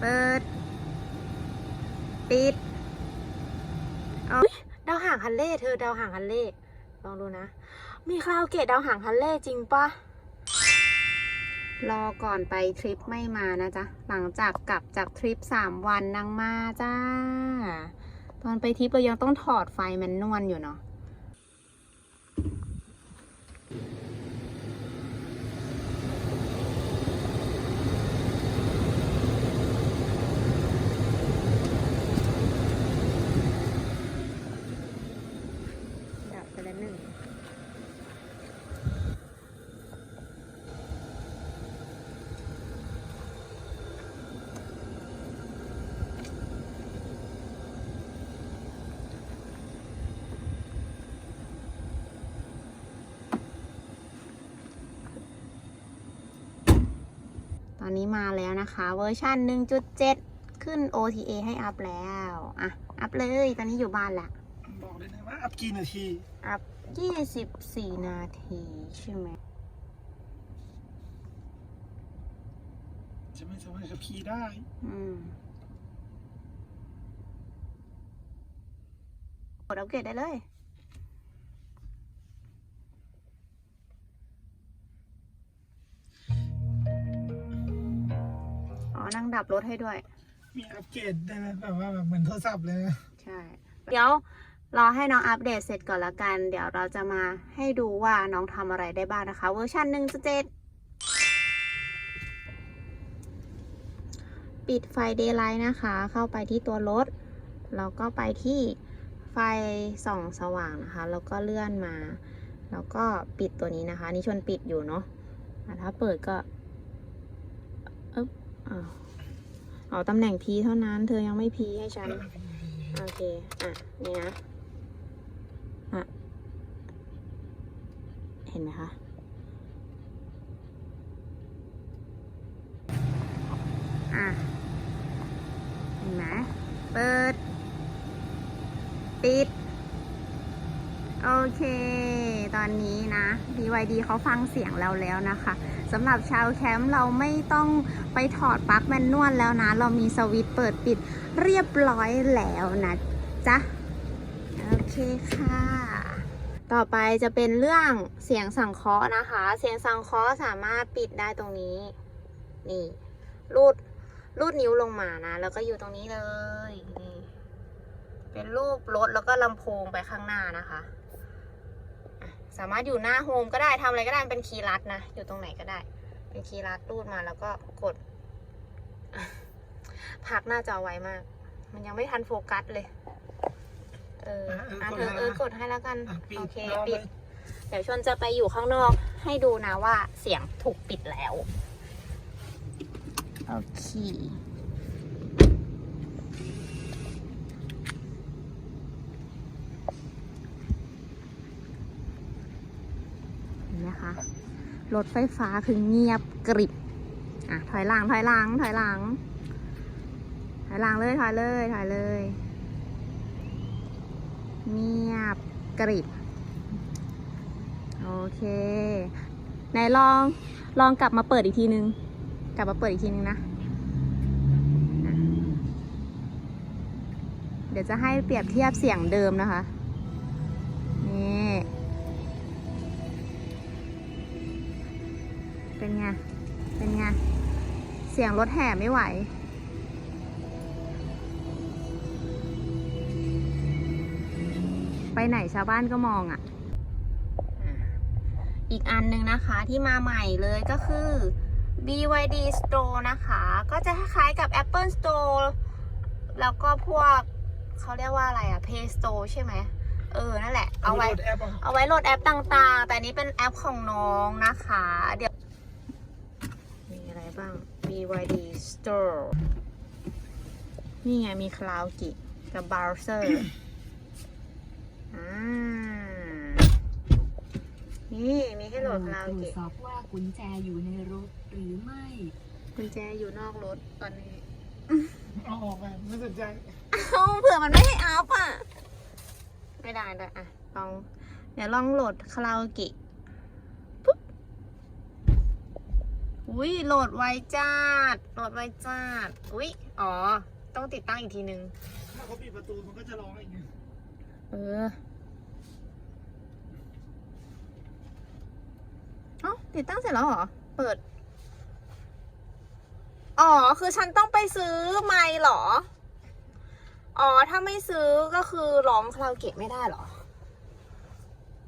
เปิด ปิดเอาอุ๊ยดาวหางฮันเล่เธอดาวหางฮันเล่ลองดูนะ มีคราโอเกะดาวหางฮันเล่จริงปะรอก่อนไปทริปไม่มานะจ๊ะ หลังจากกลับจากทริปสามวันนางมาจ้า ตอนไปทริปเรายังต้องถอดไฟแมนนวลอยู่เนาะ ดับไปแล้วหนึ่ง ต อนนี้มาแล้วนะคะ เวอร์ชัน1.7 ขึ้น OTA ให้อัพแล้ว อะ อัพเลย ตอนนี้อยู่บ้านละบอกได้เลยว่าอัพกี่นาที อัพ 24 นาทีใช่ไหมจะไม่สามารถขับขี่ได้ อืมกดอัปเกรดได้เลย นั่งดับรถให้ด้วย มีอัปเกรดได้ไหมแบบว่าแบบเหมือนโทรศัพท์เลยนะใช่ เดี๋ยวรอให้น้องอัปเดตเสร็จก่อนละกัน เดี๋ยวเราจะมาให้ดูว่าน้องทำอะไรได้บ้างนะคะ เวอร์ชันหนึ่งเจ็ดปิดไฟ Daylight นะคะ เข้าไปที่ตัวรถ แล้วก็ไปที่ไฟส่องสว่างนะคะ แล้วก็เลื่อนมา แล้วก็ปิดตัวนี้นะคะ นี่ชวนปิดอยู่เนาะอะถ้าเปิดก็อึ๊บอ้าว เอาตำแหน่ง P เท่านั้น เธอยังไม่ P ให้ฉัน โอเค อะ นี่นะ อะ เห็นไหมคะอะ เห็นไหมเปิด ปิด โอเค ตอนนี้นะ BYD เขาฟังเสียงเราแล้วนะคะสำหรับชาวแคมป์เราไม่ต้องไปถอดปลั๊กแมนนวลแล้วนะ เรามีสวิตช์เปิดปิดเรียบร้อยแล้วนะจ๊ะ โอเคค่ะ ต่อไปจะเป็นเรื่องเสียงสังเคราะห์นะคะ เสียงสังเคราะห์สามารถปิดได้ตรงนี้ นี่ รูดรูดนิ้วลงมานะ แล้วก็อยู่ตรงนี้เลย นี่ เป็นรูปรถแล้วก็ลำโพงไปข้างหน้านะคะอะ สามารถอยู่หน้าโฮมก็ได้ทำอะไรก็ได้มันเป็นคีย์ลัดนะ อยู่ตรงไหนก็ได้ เป็นคีย์ลัดรูดมาแล้วก็กดอะพักหน้าจอไวมาก มันยังไม่ทันโฟกัสเลย เอออะเธอเออกดให้แล้วกันอะปิดโอเครอปิเลดยเดี๋ยวชวนจะไปอยู่ข้างนอก ให้ดูนะว่าเสียงถูกปิดแล้ว โอเค เห็นไหมคะ รถไฟฟ้าคือเงียบกริบ อะ ถอยหลังถอยหลังถอยหลัง ถอยหลังเลยถอยเลยถอยเลย เงียบกริบ โอเค ไหนลองลองกลับมาเปิดอีกทีนึง กลับมาเปิดอีกทีนึงนะอะเดี๋ยวจะให้เปรียบเทียบเสียงเดิมนะคะ เป็นไง เป็นไง เสียงรถแห่ไม่ไหว ไปไหนชาวบ้านก็มองอะ่ะ อีกอันหนึ่งนะคะที่มาใหม่เลยก็คือ BYD Store นะคะ ก็จะคล้ายๆกับ Apple Store แล้วก็พวกเขาเรียกว่าอะไรอะ Play Store ใช่ไหมเออ นั่นแหละ เอาไว้โหลดแอปอะเอาไว้โหลดแอปต่างๆ แต่อันนี้เป็นแอปของน้องนะคะ เดี๋ยวมีอะไร บ้าง BYD Store นี่ไง มีคลาวกิกับ Browser อ่านี่ มีให้โหลดคลาวตรวกิจสอบว่ากุญแจอยู่ในรถหรือไม่ กุญแจอยู่นอกรถตอนนี้เอาออกไปไม่สนใจ เอ้าเผื่อมันไม่ให้อัพอะ ไม่ได้เลยอะลอง เดี๋ยวลองโหลดคาราโอเกะปุ๊บ อุ้ยโหลดไวจัดโหลดไวจัดอุ้ยอ๋อ ต้องติดตั้งอีกทีนึง ถ้าเขาปิดประตูมันก็จะร้องอีกไงเออเอ้าติดตั้งเสร็จแล้วเหรอ เปิด อ๋อ คือฉันต้องไปซื้อไมค์เหรอ อ๋อ ถ้าไม่ซื้อก็คือร้องคาราโอเกะไม่ได้เหรอ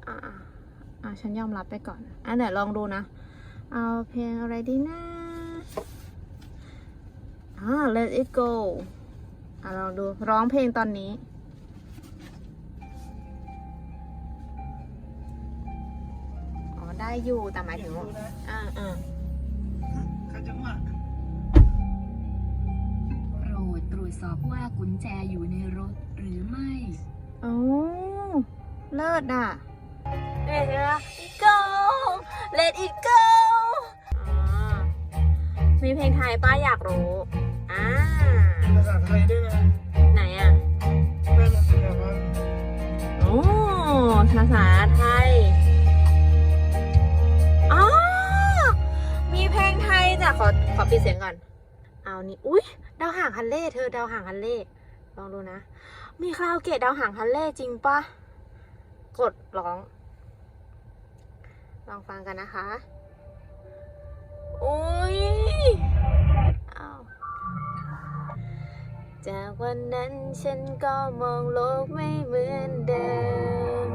อ่าอ่าอ่าฉันยอมรับไปก่อน อะเดี๋ยวลองดูนะ เอาเพลงอะไรดีนะอ่า let it go อะลองดูร้องเพลงตอนนี้อ๋อได้อยู่แต่หมายถึงว่าอ่าอ่าขัดจังหวะโปรดตรวจสอบว่ากุญแจอยู่ในรถหรือไม่ โอ้เลิศอะ Let it go Let it go มีเพลงไทยป้าอยากรู้ อ่า ภาษาไทยด้วยนะไหนอะแม่นเป็นแบบว่าโอ้ภาษาไทย อ๋อ มีเพลงไทยจ้ะ ขอ ขอปิดเสียงก่อน เอานี่ อุ้ยดาวห่างฮันเล่ เธอดาวห่างฮันเล่ ลองดูนะ มีคาราโอเกะดาวห่างฮันเล่จริงปะ กดร้อง ลองฟังกันนะคะ จากวันนั้นฉันก็มองโลกไม่เหมือนเดิม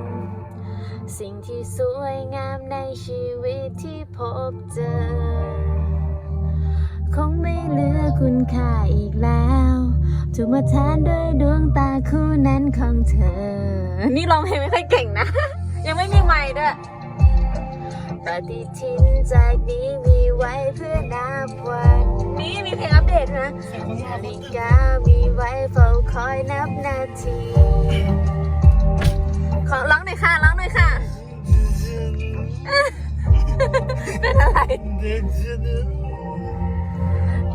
สิ่งที่สวยงามในชีวิตที่พบเจอ คงไม่เหลือคุณค่าอีกแล้วถูกมาแทนด้วยดวงตาคู่นั้นของเธอ นี่ร้องเพลงไม่ค่อยเก่งนะ ยังไม่มีไมค์ด้วย ปฏิทินจากนี้มีไว้เพื่อนับวัน นี่มีเพลงอัปเดตนะเสียงคนร้อนางมันฬิจะกามีไว้เฝ้าคอยนับนาที ขอร้องหน่อยค่ะร้องหน่อยค่ะ เป็นอะไร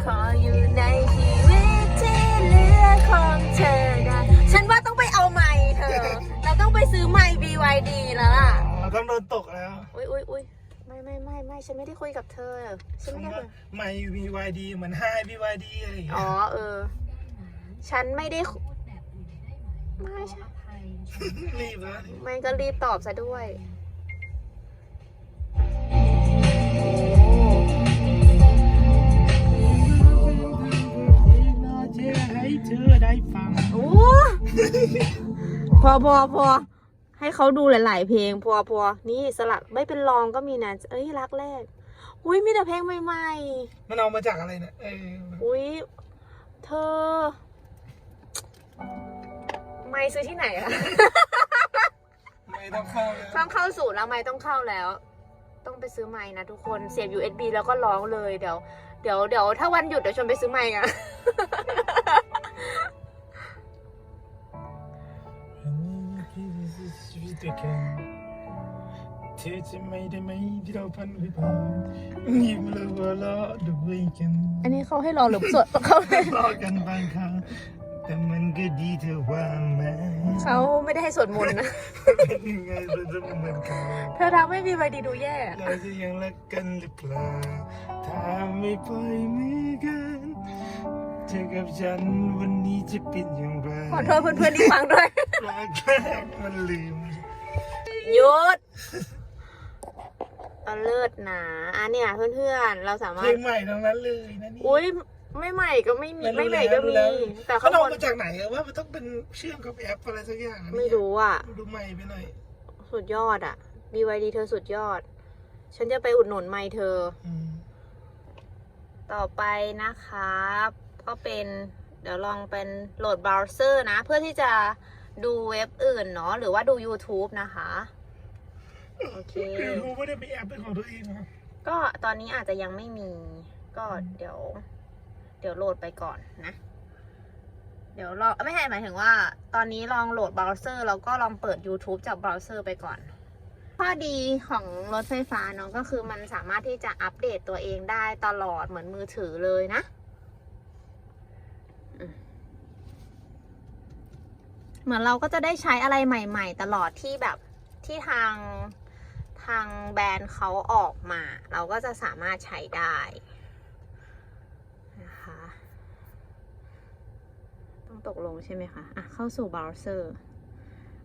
ขออยู่ในชีวิตที่เหลือของเธอได้ฉันว่าต้องไปเอาไม้เธอ เราต้องไปซื้อไม้ BYD แล้วล่ะ เราต้องโดนตกแล้ว อุ้ยอุ้ยอุ้ย ไม่ไม่ไม่ไม่ฉันไม่ได้คุยกับเธอฉันไม่ได้คุยไม่ BYD เหมือนไฮ BYD อะไรอย่างเงี้อ๋อยเออ ฉันไม่ได้คุพูดแบบอื่นได้ไหมไม่ขใช่ออภัยรีบนะไม่ก็รีบตอบซะด้วยจะให้เธอได้ฟังโอ้พอพอพอ ให้เขาดูหลาย ๆ เพลงพอพอนี่สลักไม่เป็นรองก็มีนะเอ้ยรักแรกอุ้ยมีแต่เพลงใหม่มันเอามาจากอะไรเนี่ยเออๆอุ้ยเธอ ไม่ซื้อที่ไหนอะ ไม่ต้องเข้าเลยต้องเข้าสู่แล้วไม่ต้องเข้าแล้ว ต้องไปซื้อไม้นะทุกคนเสียบ USB แล้วก็ร้องเลยเดี๋ยวเดี๋ยวเดี๋ยวถ้าวันหยุดเดี๋ยวชวนไปซื้อไม้อะ ชีวิตเด็กแค่เธอจะไม่ได้ไหมที่เราพันไปผ่านยิ้มแล้วหัวเราะด้วยกันอันนี้เขาให้รอหรือสดเขาให้รอกันบางครั้งแต่มันก็ดีเธอว่าไหมเขาไม่ได้ให้สวดมนต์นะเป็นยังไงเราจะเหมือนกันเธอทำไม่มีใบดีดูแย่อะเราจะยังรักกันหรือเปล่าถ้าไม่ปล่อยมือกันเธอกับฉันวันนี้จะเป็นอย่างไรขอโทษเพื่อนๆที่ฟังด้วยรักแรกมันลืม หยุดเอาเลิศหนาอันเนี่ยเพื่อนๆ เราสาเพมารลถงใหม่ทั้งนั้นเลยนะนี่อุ้ยไม่ใหม่ก็ไม่มีรู้ไม่ใหม่แล้วก็มีแล้วแต่เขาข้างเอาบนมาจากไหนอะว่ามันต้องเป็นเชื่อมกับแอปอะไรสักอย่างอะไม่รู้อะ ดูใหม่ไปหน่อยสุดยอดอะ BYD เธอสุดยอด ฉันจะไปอุดหนุนไมค์เธอ อืมต่อไปนะครับ ก็เป็นเดี๋ยวลองเป็นโหลดเบราว์เซอร์นะ เพื่อที่จะดูเว็บอื่นเนาะหรือว่าดู YouTube นะคะ โอเคคือรู้ว่าได้มีแอปเป็นของตัวเองนะก็ตอนนี้อาจจะยังไม่มี ก็เดี๋ยว เดี๋ยวโหลดไปก่อนนะ เดี๋ยวลองไม่ใช่หมายถึงว่า ตอนนี้ลองโหลดเบราว์เซอร์แล้วก็ลองเปิด YouTube จากเบราว์เซอร์ไปก่อน ข้อดีของรถไฟฟ้าเนาะก็คือมันสามารถที่จะอัปเดตตัวเองได้ตลอดเหมือนมือถือเลยนะอืมเหมือนเราก็จะได้ใช้อะไรใหม่ ๆ ตลอดที่แบบที่ทาง ทางแบรนด์เขาออกมา เราก็จะสามารถใช้ได้นะคะต้องตกลงใช่ไหมคะอะเข้าสู่เบราว์เซอร์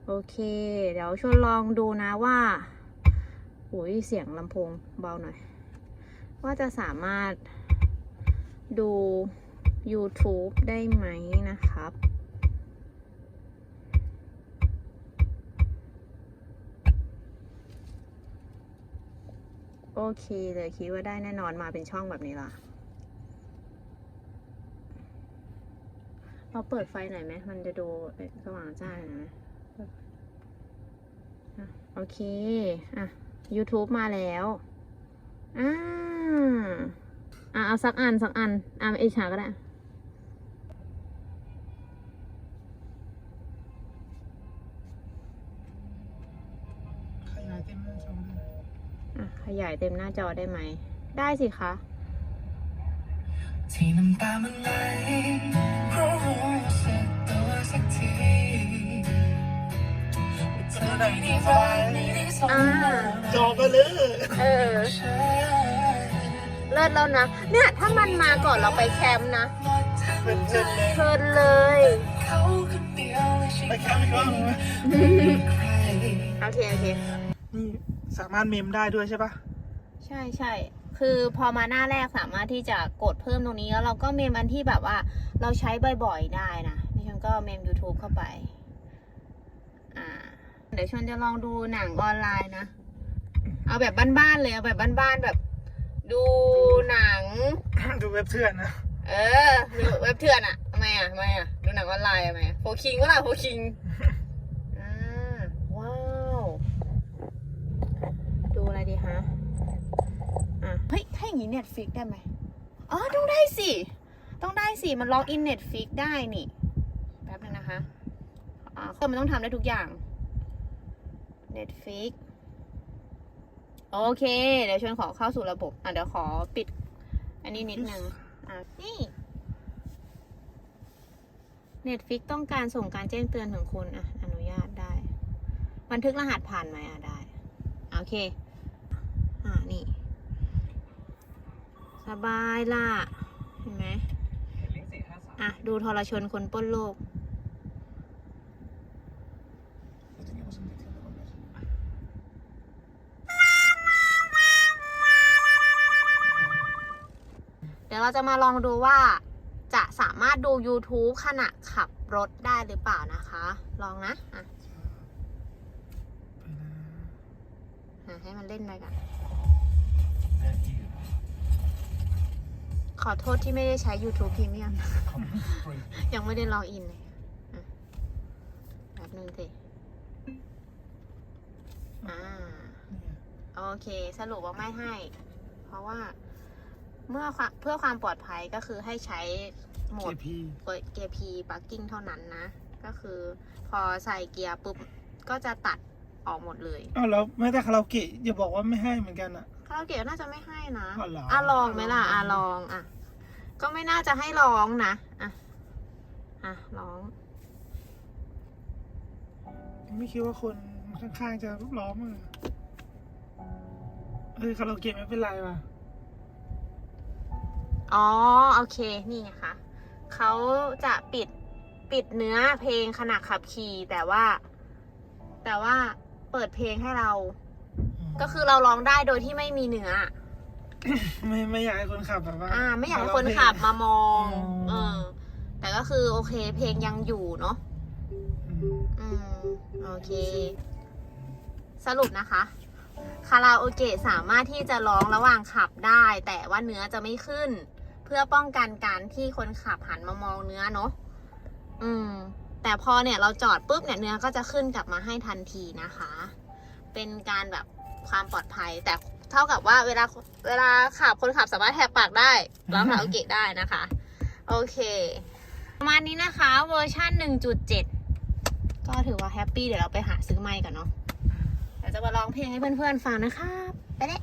โอเค เดี๋ยวชวนลองดูนะว่าอุ้ยเสียงลำโพงเบาหน่อย ว่าจะสามารถดู YouTube ได้ไหมนะครับ โอเคเลยคิดว่าได้แน่นอนมาเป็นช่องแบบนี้ล่ะ เราเปิดไฟหน่อยไหมมันจะดูสว่างจ้าหน่อยไหมอะโอเค อะ YouTube มาแล้วอ่าอะเอาสักอันสักอันอะเอชาก็ได้ ขยายเต็มหน้าจอเลย อะ ขยายเต็มหน้าจอได้ไหม ได้สิคะ ที่น้ำตามันไหลเพราะรู้สึกตัวสักทีว่าเธอได้ดีใจไม่ได้สมอ่าจอไปเลยเออฉันเลิศแล้วนะ เนี่ย ถ้ามันมาก่อนเราไปแคมป์นะเป็นเช่นเลยเพลินเลยเขาคนเดียวและฉันไปแคมป์อีกรอบหนึ่งไหมใครโอเค โอเคนี่ สามารถเมมได้ด้วยใช่ปะใช่ใช่คือพอมาหน้าแรกสามารถที่จะกดเพิ่มตรงนี้แล้วเราก็เมมอันที่แบบว่าเราใช้บ่อยๆได้นะดิฉันก็เมม YouTube เข้าไป อ่า เดี๋ยวชวนจะลองดูหนังออนไลน์นะ เอาแบบบ้านๆเลยเอาแบบบ้านๆแบบ ดูหนัง ดูเว็บเถื่อนนะ เออดูเว็บเถื่อนอะทำไมอะทำไมอะดูหนังออนไลน์ทำไมโฟคิงก็ล่ะโฟคิงอ่าว้าว ดูอะไรดีฮะอะเฮ้ยถ้าอย่างนี้เน็ตฟิกได้ไหมอ๋อต้องได้สิ ต้องได้สิ มันล็อกอินเน็ตฟิกได้นี่แป๊บนึงนะคะอ่าเครื่องมันต้องทำได้ทุกอย่างเน็ตฟิกโอเค เดี๋ยวชวนขอเข้าสู่ระบบ อะเดี๋ยวขอปิด อันนี้นิดนึงอะนี่ Netflix ต้องการส่งการแจ้งเตือนถึงคุณอะ อนุญาตได้ บันทึกรหัสผ่านไหมอะได้ โอเค อ่า นี่ สบายล่ะ เห็นไหมอะ ดูทรชนคนป้นโลก เดี๋ยวเราจะมาลองดูว่าจะสามารถดู YouTube ขณะขับรถได้หรือเปล่านะคะ ลองนะอะอะให้มันเล่นไปก่อน ขอโทษที่ไม่ได้ใช้ YouTube Premium ยังไม่ได้ล็อกอินเลยอะแป๊บนึงสิอ่าโอเค สรุปว่าไม่ให้ เพราะว่าเมื่อความเพื่อความปลอดภัยก็คือให้ใช้โหมเอดพีเกียร์ P parking เท่านั้นนะ ก็คือพอใส่เกียร์ปุ๊บ ก็จะตัดออกหมดเลย อ้าวแล้วแม้แต่คาราโอเกะอย่าบอกว่าไม่ให้เหมือนกันอะ คาราโอเกะน่าจะไม่ให้นะอ๋อเหรออะลองไหมล่ะอะลองอะก็ไม่น่าจะให้ลองนะอะอะลอง ไม่คิดว่าคนข้างๆจะล้อมอะเออคาราโอเกะไม่เป็นไรว่ะอ๋อโอเคนี่ไงคะเขาจะปิดปิดเนื้อเพลงขณะขับขี่แต่ว่า แต่ว่าเปิดเพลงให้เรา ก็คือเราร้องได้โดยที่ไม่มีเนื้อ ไม่ไม่อยากให้คนขับแบบว่าอ่า ไม่อยากให้คนขับมามองอ๋อเออ แต่ก็คือโอเค เพลงยังอยู่เนาะอืมอืม โอเค สรุปนะคะ คาราโอเกะสามารถที่จะร้องระหว่างขับได้ แต่ว่าเนื้อจะไม่ขึ้น เพื่อป้องกันการที่คนขับหันมามองเนื้อเนาะ อืม แต่พอเนี่ยเราจอดปุ๊บเนี่ยเนื้อก็จะขึ้นกลับมาให้ทันทีนะคะ เป็นการแบบ ความปลอดภัย แต่เท่ากับว่าเวลาเวลาขับคนขับสามารถแหกปากได้ร้องคาราโอเกะได้นะคะ โอเคประมาณนี้นะคะเวอร์ชัน1.7 ก็ถือว่าแฮปปี้เดี๋ยวเราไปหาซื้อไมค์กันเนาะเดี๋ยวจะมาร้องเพลงให้เพื่อนๆฟังนะครับไปเลย